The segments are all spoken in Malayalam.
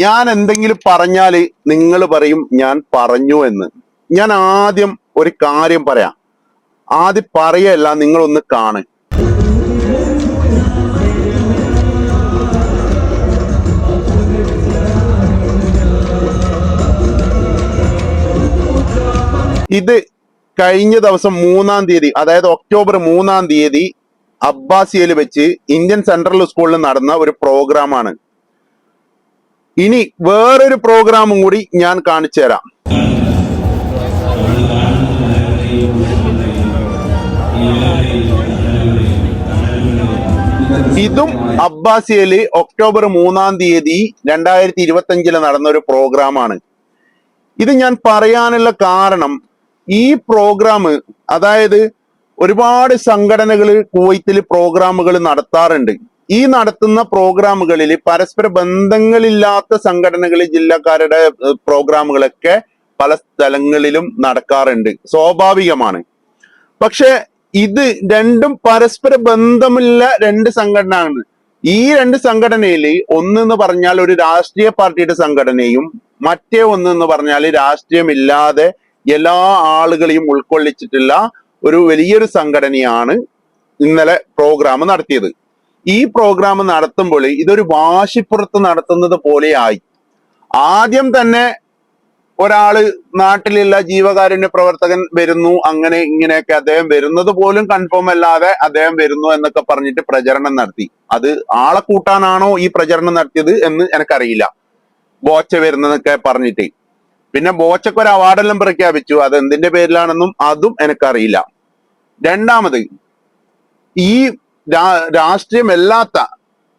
ഞാൻ എന്തെങ്കിലും പറഞ്ഞാൽ നിങ്ങൾ പറയും ഞാൻ പറഞ്ഞു എന്ന്. ഞാൻ ആദ്യം ഒരു കാര്യം പറയാം. ആദ്യം പറയല്ല നിങ്ങളൊന്ന് കാണ്. ഇത് കഴിഞ്ഞ ദിവസം മൂന്നാം തീയതി അതായത് ഒക്ടോബർ മൂന്നാം തീയതി അബ്ബാസിയയിൽ വെച്ച് ഇന്ത്യൻ സെൻട്രൽ സ്കൂളിൽ നടന്ന ഒരു പ്രോഗ്രാമാണ്. ഇനി വേറൊരു പ്രോഗ്രാമും കൂടി ഞാൻ കാണിച്ചു തരാം. ഇതും അബ്ബാസിയയിൽ ഒക്ടോബർ മൂന്നാം തീയതി രണ്ടായിരത്തി ഇരുപത്തി അഞ്ചിൽ നടന്ന ഒരു പ്രോഗ്രാമാണ്. ഇത് ഞാൻ പറയാനുള്ള കാരണം ഈ പ്രോഗ്രാം അതായത് ഒരുപാട് സംഘടനകൾ കുവൈത്തിൽ പ്രോഗ്രാമുകൾ നടത്താറുണ്ട്. ഈ നടത്തുന്ന പ്രോഗ്രാമുകളിൽ പരസ്പര ബന്ധങ്ങളില്ലാത്ത സംഘടനകളിൽ ജില്ലക്കാരുടെ പ്രോഗ്രാമുകളൊക്കെ പല സ്ഥലങ്ങളിലും നടക്കാറുണ്ട്. സ്വാഭാവികമാണ്. പക്ഷെ ഇത് രണ്ടും പരസ്പര ബന്ധമില്ല രണ്ട് സംഘടനയാണ്. ഈ രണ്ട് സംഘടനയിൽ ഒന്നെന്ന് പറഞ്ഞാൽ ഒരു രാഷ്ട്രീയ പാർട്ടിയുടെ സംഘടനയും മറ്റേ ഒന്നെന്ന് പറഞ്ഞാൽ രാഷ്ട്രീയമില്ലാതെ എല്ലാ ആളുകളെയും ഉൾക്കൊള്ളിച്ചിട്ടുള്ള ഒരു വലിയൊരു സംഘടനയാണ് ഇന്നലെ പ്രോഗ്രാം നടത്തിയത്. ഈ പ്രോഗ്രാം നടത്തുമ്പോൾ ഇതൊരു വാശിപ്പുറത്ത് നടത്തുന്നത് പോലെയായി. ആദ്യം തന്നെ ഒരാൾ നാട്ടിലുള്ള ജീവകാരുണ്യ പ്രവർത്തകൻ വരുന്നു അങ്ങനെ ഇങ്ങനെയൊക്കെ അദ്ദേഹം വരുന്നത് പോലും കൺഫേം അല്ലാതെ അദ്ദേഹം വരുന്നു എന്നൊക്കെ പറഞ്ഞിട്ട് പ്രചരണം നടത്തി. അത് ആളെ കൂട്ടാനാണോ ഈ പ്രചരണം നടത്തിയത് എന്ന് എനിക്കറിയില്ല. ബോച്ച വരുന്നതൊക്കെ പറഞ്ഞിട്ട്. പിന്നെ ബോച്ചക്ക് ഒരു അവാർഡെല്ലാം പ്രഖ്യാപിച്ചു. അത് എന്തിന്റെ പേരിലാണെന്നും അതും എനിക്കറിയില്ല. രണ്ടാമത് ഈ രാഷ്ട്രീയമല്ലാത്ത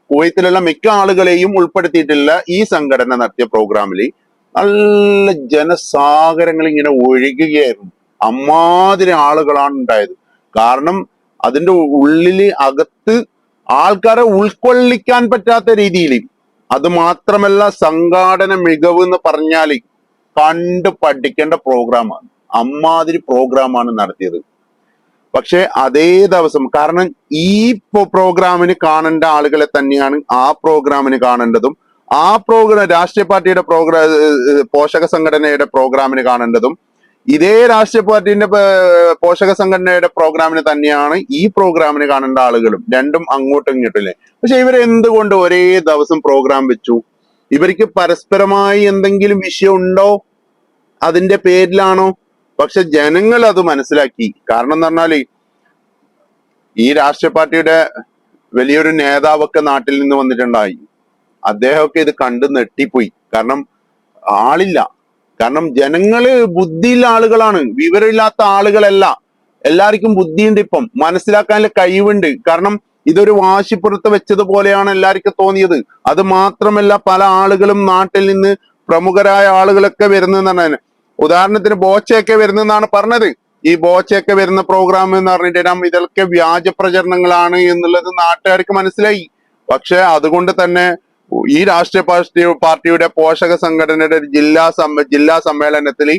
കുവൈത്തിലുള്ള മിക്ക ആളുകളെയും ഉൾപ്പെടുത്തിയിട്ടുള്ള ഈ സംഘടന നടത്തിയ പ്രോഗ്രാമിൽ നല്ല ജനസാഗരങ്ങൾ ഇങ്ങനെ ഒഴുകുകയായിരുന്നു. അമ്മാതിരി ആളുകളാണ് ഉണ്ടായത്. കാരണം അതിന്റെ ഉള്ളിൽ അകത്ത് ആൾക്കാരെ ഉൾക്കൊള്ളിക്കാൻ പറ്റാത്ത രീതിയിൽ അത് മാത്രമല്ല സംഘാടന മികവ് എന്ന് പറഞ്ഞാൽ കണ്ട് പഠിക്കേണ്ട പ്രോഗ്രാമാണ് അമ്മാതിരി പ്രോഗ്രാമാണ് നടത്തിയത്. പക്ഷെ അതേ ദിവസം കാരണം ഈ പ്രോഗ്രാമിന് കാണേണ്ട ആളുകളെ തന്നെയാണ് ആ പ്രോഗ്രാമിന് കാണേണ്ടതും ആ പ്രോഗ്രാം രാഷ്ട്രീയ പാർട്ടിയുടെ പ്രോഗ്രാം പോഷക സംഘടനയുടെ പ്രോഗ്രാമിന് കാണേണ്ടതും ഇതേ രാഷ്ട്രീയ പാർട്ടിന്റെ പോഷക സംഘടനയുടെ പ്രോഗ്രാമിന് തന്നെയാണ് ഈ പ്രോഗ്രാമിന് കാണേണ്ട ആളുകളും രണ്ടും അങ്ങോട്ടും ഇങ്ങോട്ടും ഇല്ലേ? പക്ഷെ ഇവർ എന്തുകൊണ്ട് ഒരേ ദിവസം പ്രോഗ്രാം വെച്ചു? ഇവർക്ക് പരസ്പരമായി എന്തെങ്കിലും വിഷയം ഉണ്ടോ? അതിന്റെ പേരിലാണോ? പക്ഷെ ജനങ്ങൾ അത് മനസ്സിലാക്കി. കാരണം എന്ന് പറഞ്ഞാൽ ഈ രാഷ്ട്രീയ പാർട്ടിയുടെ വലിയൊരു നേതാവൊക്കെ നാട്ടിൽ നിന്ന് വന്നിട്ടുണ്ടായി. അദ്ദേഹമൊക്കെ ഇത് കണ്ടു നെട്ടിപ്പോയി കാരണം ആളില്ല. കാരണം ജനങ്ങൾ ബുദ്ധിയുള്ള ആളുകളാണ്. വിവരമില്ലാത്ത ആളുകളല്ല. എല്ലാവർക്കും ബുദ്ധിയുണ്ട് ഇപ്പം. മനസ്സിലാക്കാനുള്ള കഴിവുണ്ട്. കാരണം ഇതൊരു വാശിപ്പുറത്ത് വെച്ചതുപോലെയാണ് എല്ലാവർക്കും തോന്നിയത്. അത് മാത്രമല്ല പല ആളുകളും നാട്ടിൽ നിന്ന് പ്രമുഖരായ ആളുകളൊക്കെ വരുന്നതെന്നാണ് ഉദാഹരണത്തിന് ബോച്ചയൊക്കെ വരുന്നെന്നാണ് പറഞ്ഞത്. ഈ ബോച്ചയൊക്കെ വരുന്ന പ്രോഗ്രാം എന്ന് പറഞ്ഞിട്ട് ഇതൊക്കെ വ്യാജ പ്രചരണങ്ങളാണ് എന്നുള്ളത് നാട്ടുകാർക്ക് മനസ്സിലായി. പക്ഷെ അതുകൊണ്ട് തന്നെ ഈ രാഷ്ട്രീയ പാർട്ടി പാർട്ടിയുടെ പോഷക സംഘടനയുടെ ജില്ലാ ജില്ലാ സമ്മേളനത്തിൽ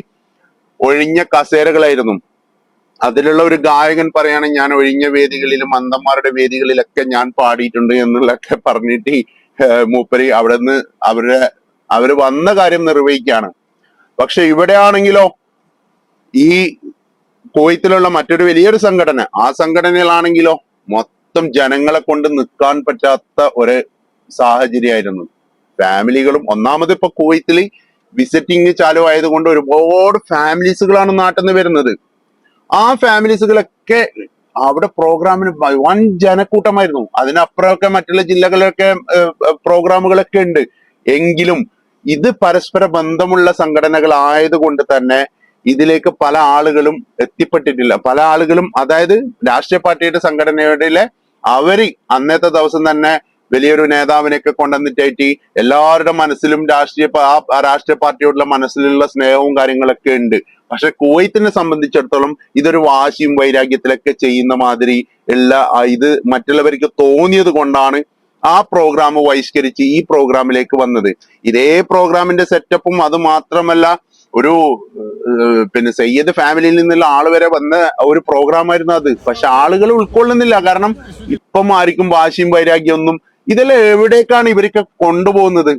ഒഴിഞ്ഞ കസേരകളായിരുന്നു. അതിലുള്ള ഒരു ഗായകൻ പറയുകയാണെങ്കിൽ ഞാൻ ഒഴിഞ്ഞ വേദികളിലും അന്തന്മാരുടെ വേദികളിലൊക്കെ ഞാൻ പാടിയിട്ടുണ്ട് എന്നുള്ളൊക്കെ പറഞ്ഞിട്ട് മൂപ്പര് അവിടെ നിന്ന് അവരുടെ അവർ വന്ന കാര്യം നിർവഹിക്കുകയാണ്. പക്ഷെ ഇവിടെയാണെങ്കിലോ ഈ കുവൈത്തിലുള്ള മറ്റൊരു വലിയൊരു സംഘടന ആ സംഘടനയിലാണെങ്കിലോ മൊത്തം ജനങ്ങളെ കൊണ്ട് നിൽക്കാൻ പറ്റാത്ത ഒരു സാഹചര്യമായിരുന്നു. ഫാമിലികളും ഒന്നാമത് ഇപ്പൊ കുവൈത്തിൽ വിസിറ്റിംഗ് ചാലു ആയതുകൊണ്ട് ഒരുപാട് ഫാമിലീസുകളാണ് നാട്ടിൽ നിന്ന് വരുന്നത്. ആ ഫാമിലീസുകളൊക്കെ അവിടെ പ്രോഗ്രാമിന് വൻ ജനക്കൂട്ടമായിരുന്നു. അതിനപ്പുറമൊക്കെ മറ്റുള്ള ജില്ലകളിലൊക്കെ പ്രോഗ്രാമുകളൊക്കെ ഉണ്ട്. എങ്കിലും ഇത് പരസ്പര ബന്ധമുള്ള സംഘടനകൾ ആയതുകൊണ്ട് തന്നെ ഇതിലേക്ക് പല ആളുകളും എത്തിപ്പെട്ടിട്ടില്ല. പല ആളുകളും അതായത് രാഷ്ട്രീയ പാർട്ടിയുടെ സംഘടനയുടെ അവർ അന്നത്തെ ദിവസം തന്നെ വലിയൊരു നേതാവിനെയൊക്കെ കൊണ്ടുവന്നിട്ടായിട്ട് എല്ലാവരുടെ മനസ്സിലും രാഷ്ട്രീയ ആ- രാഷ്ട്രീയ പാർട്ടിയോടുള്ള മനസ്സിലുള്ള സ്നേഹവും കാര്യങ്ങളൊക്കെ ഉണ്ട്. പക്ഷെ കുവൈത്തിനെ സംബന്ധിച്ചിടത്തോളം ഇതൊരു വാശിയും വൈരാഗ്യത്തിലൊക്കെ ചെയ്യുന്ന മാതിരി ഉള്ള ഇത് മറ്റുള്ളവർക്ക് തോന്നിയത് കൊണ്ടാണ് ആ പ്രോഗ്രാം ബഹിഷ്കരിച്ച് ഈ പ്രോഗ്രാമിലേക്ക് വന്നത്. ഇതേ പ്രോഗ്രാമിന്റെ സെറ്റപ്പും അത് മാത്രമല്ല ഒരു പിന്നെ സയ്യദ് ഫാമിലിയിൽ നിന്നുള്ള ആൾ വരെ വന്ന ഒരു പ്രോഗ്രാം ആയിരുന്നു അത്. പക്ഷെ ആളുകൾ ഉൾക്കൊള്ളുന്നില്ല. കാരണം ഇപ്പം ആർക്കും വാശിയും വൈരാഗ്യമൊന്നും ഇതെല്ലാം എവിടേക്കാണ് ഇവരൊക്കെ കൊണ്ടുപോകുന്നത്?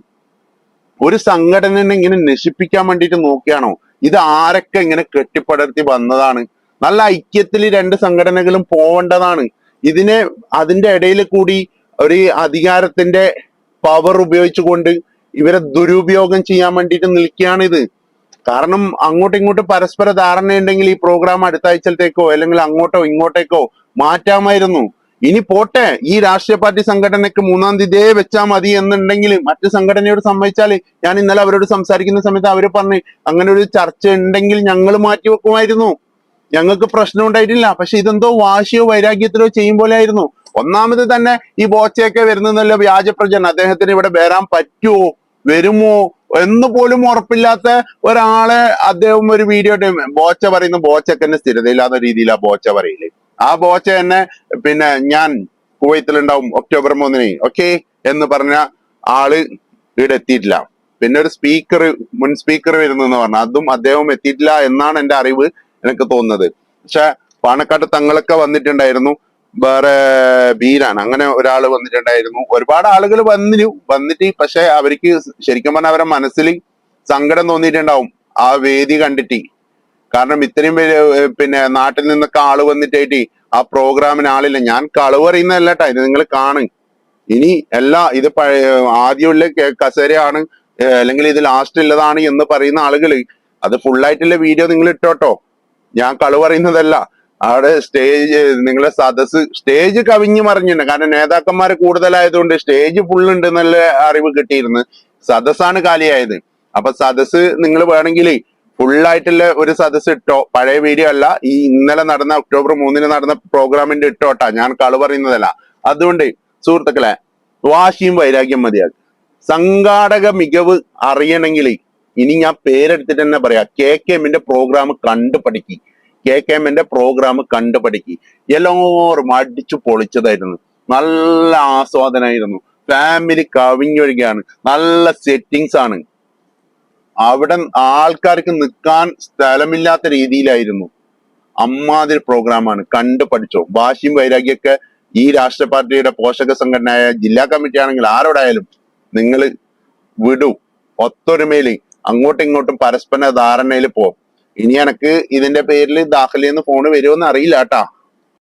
ഒരു സംഘടനനെ ഇങ്ങനെ നശിപ്പിക്കാൻ വേണ്ടിയിട്ട് നോക്കിയാണോ? ഇത് ആരൊക്കെ ഇങ്ങനെ കെട്ടിപ്പടർത്തി വന്നതാണ്? നല്ല ഐക്യത്തിൽ രണ്ട് സംഘടനകളും പോവേണ്ടതാണ്. ഇതിനെ അതിന്റെ ഇടയിൽ കൂടി ഒരു അധികാരത്തിന്റെ പവർ ഉപയോഗിച്ചുകൊണ്ട് ഇവരെ ദുരുപയോഗം ചെയ്യാൻ വേണ്ടിയിട്ട് ഇത് കാരണം അങ്ങോട്ടും ഇങ്ങോട്ടും പരസ്പര ധാരണയുണ്ടെങ്കിൽ ഈ പ്രോഗ്രാം അടുത്ത ആഴ്ചത്തേക്കോ അല്ലെങ്കിൽ അങ്ങോട്ടോ ഇങ്ങോട്ടേക്കോ മാറ്റാമായിരുന്നു. ഇനി പോട്ടെ ഈ രാഷ്ട്രീയ പാർട്ടി സംഘടനയ്ക്ക് മൂന്നാം തീയതി വെച്ചാൽ മതി എന്നുണ്ടെങ്കിൽ മറ്റു സംഘടനയോട് സമ്മതിച്ചാൽ ഞാൻ ഇന്നലെ അവരോട് സംസാരിക്കുന്ന സമയത്ത് അവർ പറഞ്ഞു അങ്ങനെ ഒരു ചർച്ച ഉണ്ടെങ്കിൽ ഞങ്ങൾ മാറ്റി വെക്കുമായിരുന്നു. ഞങ്ങൾക്ക് പ്രശ്നം ഉണ്ടായിട്ടില്ല. പക്ഷെ ഇതെന്തോ വാശിയോ വൈരാഗ്യത്തിലോ ചെയ്യും പോലെ ആയിരുന്നു. ഒന്നാമത് തന്നെ ഈ ബോച്ചയൊക്കെ വരുന്നതല്ല വ്യാജ പ്രചരണം. അദ്ദേഹത്തിന് ഇവിടെ വരാൻ പറ്റുമോ വരുമോ? എന്ന് പോലും ഉറപ്പില്ലാത്ത ഒരാളെ അദ്ദേഹം ഒരു വീഡിയോ ബോച്ച പറയുന്ന ബോച്ചക്കന്നെ സ്ഥിരതയില്ലാത്ത രീതിയിലാണ് ബോച്ച പറയില്ലേ? ആ ബോച്ച തന്നെ പിന്നെ ഞാൻ കുവൈത്തിലുണ്ടാവും ഒക്ടോബർ മൂന്നിന് ഓക്കെ എന്ന് പറഞ്ഞ ആൾ ഇവിടെ എത്തിയിട്ടില്ല. പിന്നെ ഒരു സ്പീക്കർ മുൻ സ്പീക്കർ വരുന്നെന്ന് പറഞ്ഞു അതും അദ്ദേഹം എത്തിയിട്ടില്ല എന്നാണ് എന്റെ അറിവ് എനിക്ക് തോന്നുന്നത്. പക്ഷെ പാണക്കാട്ട് തങ്ങളൊക്കെ വന്നിട്ടുണ്ടായിരുന്നു. വേറെ ബീരാൻ അങ്ങനെ ഒരാൾ വന്നിട്ടുണ്ടായിരുന്നു. ഒരുപാട് ആളുകൾ വന്നിരു വന്നിട്ട് പക്ഷെ അവർക്ക് ശരിക്കും പറഞ്ഞാൽ അവരുടെ മനസ്സിൽ സങ്കടം തോന്നിയിട്ടുണ്ടാവും. ആ വേദി കണ്ടിട്ട്. കാരണം ഇത്രയും പിന്നെ നാട്ടിൽ നിന്നൊക്കെ ആൾ വന്നിട്ടായിട്ട് ആ പ്രോഗ്രാമിന് ആളില്ല. ഞാൻ കളവ് പറയുന്നതല്ല കേട്ടോ ഇത് നിങ്ങൾ കാണും. ഇനി എല്ലാ ഇത് പഴയ ആദ്യമുള്ള കസേരയാണ് അല്ലെങ്കിൽ ഇത് ലാസ്റ്റ് ഉള്ളതാണ് എന്ന് പറയുന്ന ആളുകൾ അത് ഫുൾ ആയിട്ടുള്ള വീഡിയോ നിങ്ങൾ ഇട്ടോട്ടോ ഞാൻ കളവ് പറയുന്നതല്ല. അവിടെ സ്റ്റേജ് നിങ്ങളെ സദസ് സ്റ്റേജ് കവിഞ്ഞു മറിഞ്ഞിട്ടുണ്ട്. കാരണം നേതാക്കന്മാർ കൂടുതലായതുകൊണ്ട് സ്റ്റേജ് ഫുൾ ഉണ്ട് എന്നുള്ള അറിവ് കിട്ടിയിരുന്നു സദസ്സാണ് കാലിയായത്. അപ്പൊ സദസ് നിങ്ങൾ വേണമെങ്കിൽ ഫുള്ളായിട്ടുള്ള ഒരു സദസ് ഇട്ടോ. പഴയ വീഡിയോ അല്ല. ഈ ഇന്നലെ നടന്ന ഒക്ടോബർ മൂന്നിന് നടന്ന പ്രോഗ്രാമിന്റെ ഇട്ടോട്ടാ. ഞാൻ കളു പറയുന്നതല്ല. അതുകൊണ്ട് സുഹൃത്തുക്കളെ വാശിയും വൈരാഗ്യം മതിയാകും. സംഘാടക മികവ് അറിയണമെങ്കിൽ ഇനി ഞാൻ പേരെടുത്തിട്ട് തന്നെ പറയാം. കെ കെ എമ്മിന്റെ പ്രോഗ്രാം കണ്ടു പഠിക്കി കെ കെ എമ്മിന്റെ പ്രോഗ്രാം കണ്ടുപഠിക്കി. എല്ലാവരും അടിച്ചു പൊളിച്ചതായിരുന്നു. നല്ല ആസ്വാദനായിരുന്നു. ഫാമിലി കവിഞ്ഞൊഴുകയാണ്. നല്ല സെറ്റിങ്സ് ആണ്. അവിടെ ആൾക്കാർക്ക് നിൽക്കാൻ സ്ഥലമില്ലാത്ത രീതിയിലായിരുന്നു. അമ്മാതിരി പ്രോഗ്രാമാണ് കണ്ടു പഠിച്ചോ ഭാഷയും വൈരാഗ്യമൊക്കെ ഈ രാഷ്ട്രീയ പാർട്ടിയുടെ പോഷക സംഘടനയായ ജില്ലാ കമ്മിറ്റി ആണെങ്കിൽ ആരോടായാലും നിങ്ങൾ വിടൂ. ഒത്തൊരുമയിൽ അങ്ങോട്ടും ഇങ്ങോട്ടും പരസ്പര ധാരണയിൽ പോവും. ഇനി എനക്ക് ഇതിന്റെ പേരിൽ ദാഹലിന്ന് ഫോണ് വരുമോന്ന് അറിയില്ല കേട്ടാ